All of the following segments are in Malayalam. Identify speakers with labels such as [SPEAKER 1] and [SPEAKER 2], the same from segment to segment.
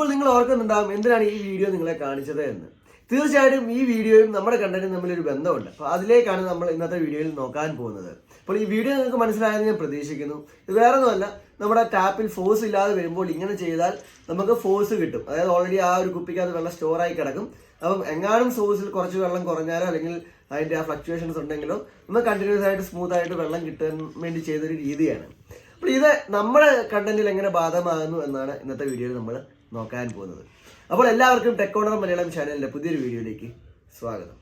[SPEAKER 1] ഇപ്പോൾ നിങ്ങൾ ഓർക്കുന്നുണ്ടാകും എന്തിനാണ് ഈ വീഡിയോ നിങ്ങളെ കാണിച്ചത് എന്ന്. തീർച്ചയായിട്ടും ഈ വീഡിയോയും നമ്മുടെ കണ്ടന്റും തമ്മിലൊരു ബന്ധമുണ്ട്. അപ്പോൾ അതിലേക്കാണ് നമ്മൾ ഇന്നത്തെ വീഡിയോയിൽ നോക്കാൻ പോകുന്നത്. അപ്പോൾ ഈ വീഡിയോ നിങ്ങൾക്ക് മനസ്സിലായെന്ന് ഞാൻ പ്രതീക്ഷിക്കുന്നു. ഇത് വേറെ ഒന്നുമല്ല നമ്മുടെ ടാപ്പിൽ ഫോഴ്സ് ഇല്ലാതെ വരുമ്പോൾ ഇങ്ങനെ ചെയ്താൽ നമുക്ക് ഫോഴ്സ് കിട്ടും. അതായത് ഓൾറെഡി ആ ഒരു കുപ്പിക്കകത്ത് വെള്ളം സ്റ്റോറായി കിടക്കും. അപ്പം എങ്ങാനും സോഴ്സിൽ കുറച്ച് വെള്ളം കുറഞ്ഞാലോ അല്ലെങ്കിൽ അതിന്റെ ആ ഫ്ലക്ച്വേഷൻസ് ഉണ്ടെങ്കിലോ നമ്മൾ കണ്ടിന്യൂസ് ആയിട്ട് സ്മൂത്ത് ആയിട്ട് വെള്ളം കിട്ടാൻ വേണ്ടി ചെയ്തൊരു രീതിയാണ്. അപ്പോൾ ഇത് നമ്മുടെ കണ്ടന്റിൽ എങ്ങനെ ബാധമാകുന്നു എന്നാണ് ഇന്നത്തെ വീഡിയോയിൽ നമ്മൾ നോക്കാൻ പോകുന്നത്. അപ്പോൾ എല്ലാവർക്കും ടെക് ഓണർ മലയാളം ചാനലിന്റെ പുതിയൊരു വീഡിയോയിലേക്ക് സ്വാഗതം.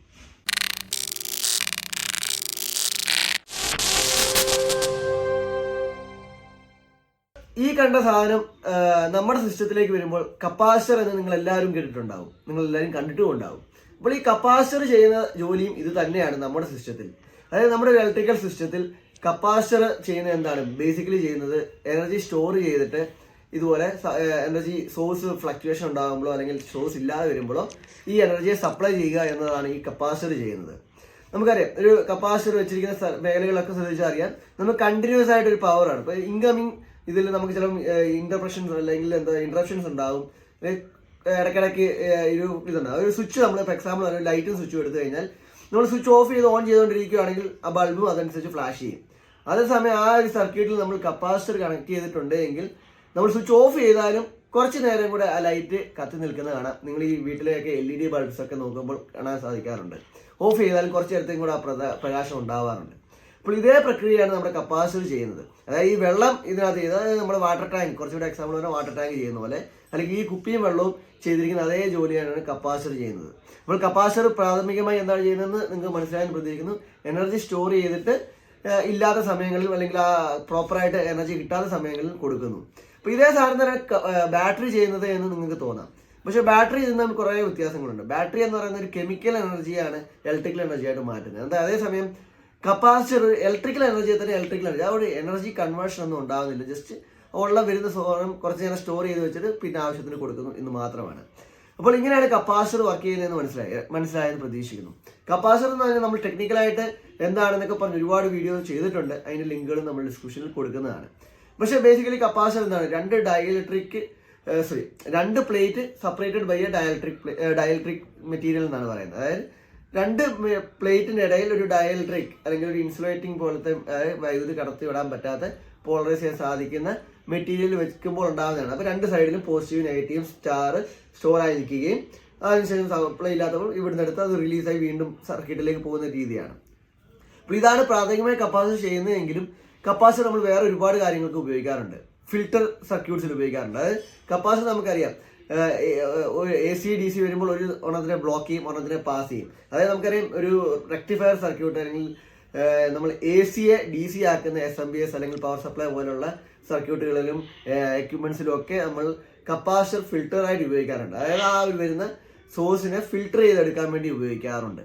[SPEAKER 1] ഈ കണ്ട സാധനം നമ്മുടെ സിസ്റ്റത്തിലേക്ക് വരുമ്പോൾ കപ്പാസിറ്റർ എന്ന് നിങ്ങൾ എല്ലാവരും കേട്ടിട്ടുണ്ടാവും. നിങ്ങൾ എല്ലാവരും കണ്ടിട്ടും ഉണ്ടാവും. അപ്പോൾ ഈ കപ്പാസിറ്റർ ചെയ്യുന്ന ജോലിയും ഇത് തന്നെയാണ് നമ്മുടെ സിസ്റ്റത്തിൽ. അതായത് നമ്മുടെ ഇലക്ട്രിക്കൽ സിസ്റ്റത്തിൽ കപ്പാസിറ്റർ ചെയ്യുന്നത് എന്താണ്? ബേസിക്കലി ചെയ്യുന്നത് എനർജി സ്റ്റോർ ചെയ്തിട്ട് ഇതുപോലെ എനർജി സോഴ്സ് ഫ്ലക്ച്വേഷൻ ഉണ്ടാകുമ്പോഴോ അല്ലെങ്കിൽ സോഴ്സ് ഇല്ലാതെ വരുമ്പോഴോ ഈ എനർജിയെ സപ്ലൈ ചെയ്യുക എന്നതാണ് ഈ കപ്പാസിറ്റർ ചെയ്യുന്നത്. നമുക്കറിയാം ഒരു കപ്പാസിറ്റർ വെച്ചിരിക്കുന്ന മേഖലകളൊക്കെ ശ്രദ്ധിച്ചാൽ അറിയാം നമുക്ക് കണ്ടിന്യൂസ് ആയിട്ട് ഒരു പവറാണ് ഇപ്പോൾ ഇൻകമിങ് ഇതിൽ നമുക്ക് ചില ഇന്റർപ്രഷൻസ് അല്ലെങ്കിൽ എന്താ ഇന്റർപ്ഷൻസ് ഉണ്ടാകും. ഇടയ്ക്കിടയ്ക്ക് ഒരു ഇതുണ്ടാകും. ഒരു സ്വിച്ച് നമ്മൾ ഇപ്പോൾ എക്സാമ്പിൾ ഒരു ലൈറ്റും സ്വിച്ച് എടുത്തു കഴിഞ്ഞാൽ നമ്മൾ സ്വിച്ച് ഓഫ് ചെയ്ത് ഓൺ ചെയ്തുകൊണ്ടിരിക്കുകയാണെങ്കിൽ ആ ബൾബും അതനുസരിച്ച് ഫ്ലാഷ് ചെയ്യും. അതേസമയം ആ ഒരു സർക്യൂട്ടിൽ നമ്മൾ കപ്പാസിറ്റർ കണക്ട് ചെയ്തിട്ടുണ്ട് എങ്കിൽ നമ്മൾ സ്വിച്ച് ഓഫ് ചെയ്താലും കുറച്ച് നേരം കൂടെ ആ ലൈറ്റ് കത്തി നിൽക്കുന്നത് കാണാം. നിങ്ങൾ ഈ വീട്ടിലെയൊക്കെ എൽ ഇ ഡി ബൾബ്സ് ഒക്കെ നോക്കുമ്പോൾ കാണാൻ സാധിക്കാറുണ്ട്. ഓഫ് ചെയ്താലും കുറച്ച് നേരത്തേക്കും കൂടെ ആ പ്രകാശം ഉണ്ടാവാറുണ്ട്. അപ്പോൾ ഇതേ പ്രക്രിയയാണ് നമ്മുടെ കപ്പാസിറ്റർ ചെയ്യുന്നത്. അതായത് ഈ വെള്ളം ഇതിനകത്ത് ചെയ്ത് അതായത് നമ്മുടെ വാട്ടർ ടാങ്ക് കുറച്ചുകൂടെ എക്സാമ്പിൾ പറഞ്ഞാൽ വാട്ടർ ടാങ്ക് ചെയ്യുന്ന പോലെ അല്ലെങ്കിൽ ഈ കുപ്പിയും വെള്ളവും ചെയ്തിരിക്കുന്ന അതേ ജോലിയാണ് കപ്പാസിറ്റർ ചെയ്യുന്നത്. അപ്പോൾ കപ്പാസിറ്റർ പ്രാഥമികമായി എന്താണ് ചെയ്യുന്നതെന്ന് നിങ്ങൾക്ക് മനസ്സിലാക്കാൻ പ്രതീക്ഷിക്കുന്നു. എനർജി സ്റ്റോർ ചെയ്തിട്ട് ഇല്ലാത്ത സമയങ്ങളിൽ അല്ലെങ്കിൽ ആ പ്രോപ്പറായിട്ട് എനർജി കിട്ടാത്ത സമയങ്ങളിൽ കൊടുക്കുന്നു. അപ്പോൾ ഇതേ സാധനം തന്നെ ബാറ്ററി ചെയ്യുന്നത് എന്ന് നിങ്ങൾക്ക് തോന്നാം. പക്ഷേ ബാറ്ററി നിന്ന് കുറേ വ്യത്യാസങ്ങളുണ്ട്. ബാറ്ററി എന്ന് പറയുന്ന ഒരു കെമിക്കൽ എനർജിയാണ് ഇലക്ട്രിക്കൽ എനർജി ആയിട്ട് മാറ്റുന്നത്. എന്താ അതേസമയം കപ്പാസിറ്റർ ഇലക്ട്രിക്കൽ എനർജി തന്നെ ഇലക്ട്രിക്കൽ എനർജി ആ ഒരു എനർജി കൺവേർഷൻ ഒന്നും ഉണ്ടാകുന്നില്ല. ജസ്റ്റ് ഉള്ള വരുന്ന സോളം കുറച്ച് നേരം സ്റ്റോർ ചെയ്ത് വെച്ചിട്ട് പിന്നെ ആവശ്യത്തിന് കൊടുക്കുന്നു എന്ന് മാത്രമാണ്. അപ്പോൾ ഇങ്ങനെയാണ് കപ്പാസിറ്റർ വർക്ക് ചെയ്യുന്നതെന്ന് മനസ്സിലായി മനസ്സിലായെന്ന് പ്രതീക്ഷിക്കുന്നു. കപ്പാസിറ്റർ എന്ന് പറഞ്ഞാൽ നമ്മൾ ടെക്നിക്കലായിട്ട് എന്താണെന്നൊക്കെ പറഞ്ഞ് ഒരുപാട് വീഡിയോ ചെയ്തിട്ടുണ്ട്. അതിന്റെ ലിങ്കുകൾ നമ്മൾ ഡിസ്ക്രിപ്ഷനിൽ കൊടുക്കുന്നതാണ്. പക്ഷേ ബേസിക്കലി കപ്പാസിറ്റർ എന്താണ്? രണ്ട് ഡയലക്ട്രിക് സോറി രണ്ട് plate separated by a dielectric dielectric material എന്നാണ് പറയുന്നത്. അതായത് രണ്ട് പ്ലേറ്റിന്റെ ഇടയിൽ ഒരു ഡയലക്ട്രിക് അല്ലെങ്കിൽ ഒരു ഇൻസുലേറ്റിംഗ് പോലത്തെ വൈദ്യുതി കടത്തി വിടാൻ പറ്റാത്ത പോളറൈസ് ചെയ്യാൻ സാധിക്കുന്ന മെറ്റീരിയൽ വെക്കുമ്പോൾ ഉണ്ടാകുന്നതാണ്. അപ്പോൾ രണ്ട് സൈഡിലും പോസിറ്റീവ് നെഗറ്റീവ് സ്റ്റാർ സ്റ്റോർ ആയിരിക്കുകയും അതിനുശേഷം സപ്ലൈ ഇല്ലാത്തപ്പോൾ ഇവിടുന്ന് എടുത്ത് അത് റിലീസായി വീണ്ടും സർക്യൂട്ടിലേക്ക് പോകുന്ന രീതിയാണ്. അപ്പോൾ ഇതാണ് പ്രാഥമികമായി കപ്പാസിറ്റർ ചെയ്യുന്നതെങ്കിലും കപ്പാസിറ്റർ നമ്മൾ വേറെ ഒരുപാട് കാര്യങ്ങൾക്ക് ഉപയോഗിക്കാറുണ്ട്. ഫിൽട്ടർ സർക്യൂട്ട്സിൽ ഉപയോഗിക്കാറുണ്ട്. അതായത് കപ്പാസിറ്റർ നമുക്കറിയാം. എ സി ഡി സി വരുമ്പോൾ ഒരു ഒന്നതിനെ ബ്ലോക്ക് ചെയ്യും ഒന്നതിനെ പാസ് ചെയ്യും. അതായത് നമുക്കറിയാം ഒരു റെക്ടിഫയർ സർക്യൂട്ട് അല്ലെങ്കിൽ നമ്മൾ എ സിയെ ഡി സി ആക്കുന്ന എസ് എം ബി എസ് അല്ലെങ്കിൽ പവർ സപ്ലൈ പോലുള്ള സർക്യൂട്ടുകളിലും എക്യുപ്മെൻസിലും ഒക്കെ നമ്മൾ കപ്പാസിറ്റർ ഫിൽറ്ററായിട്ട് ഉപയോഗിക്കാറുണ്ട്. അതായത് ആ വരുന്ന സോഴ്സിനെ ഫിൽട്ടർ ചെയ്തെടുക്കാൻ വേണ്ടി ഉപയോഗിക്കാറുണ്ട്.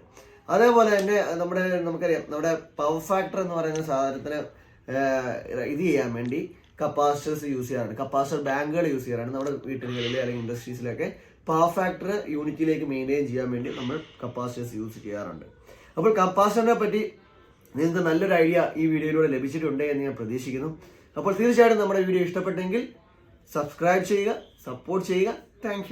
[SPEAKER 1] അതേപോലെ തന്നെ നമ്മുടെ നമുക്കറിയാം നമ്മുടെ പവർ ഫാക്ടർ എന്ന് പറയുന്ന സാധനത്തിന് ഇത് ചെയ്യാൻ വേണ്ടി കപ്പാസിറ്റേഴ്സ് യൂസ് ചെയ്യാറുണ്ട്. കപ്പാസിറ്റർ ബാങ്കുകൾ യൂസ് ചെയ്യാറുണ്ട്. നമ്മുടെ വീട്ടുകളിൽ അല്ലെങ്കിൽ ഇൻഡസ്ട്രീസിലൊക്കെ പവർ ഫാക്ടർ യൂണിറ്റിലേക്ക് മെയിന്റെയിൻ ചെയ്യാൻ വേണ്ടി നമ്മൾ കപ്പാസിറ്റേഴ്സ് യൂസ് ചെയ്യാറുണ്ട്. അപ്പോൾ കപ്പാസിറ്ററിനെ പറ്റി നിങ്ങൾക്ക് നല്ലൊരു ഐഡിയ ഈ വീഡിയോയിലൂടെ ലഭിച്ചിട്ടുണ്ട് എന്ന് ഞാൻ പ്രതീക്ഷിക്കുന്നു. അപ്പോൾ തീർച്ചയായിട്ടും നമ്മുടെ വീഡിയോ ഇഷ്ടപ്പെട്ടെങ്കിൽ സബ്സ്ക്രൈബ് ചെയ്യുക സപ്പോർട്ട് ചെയ്യുക. താങ്ക്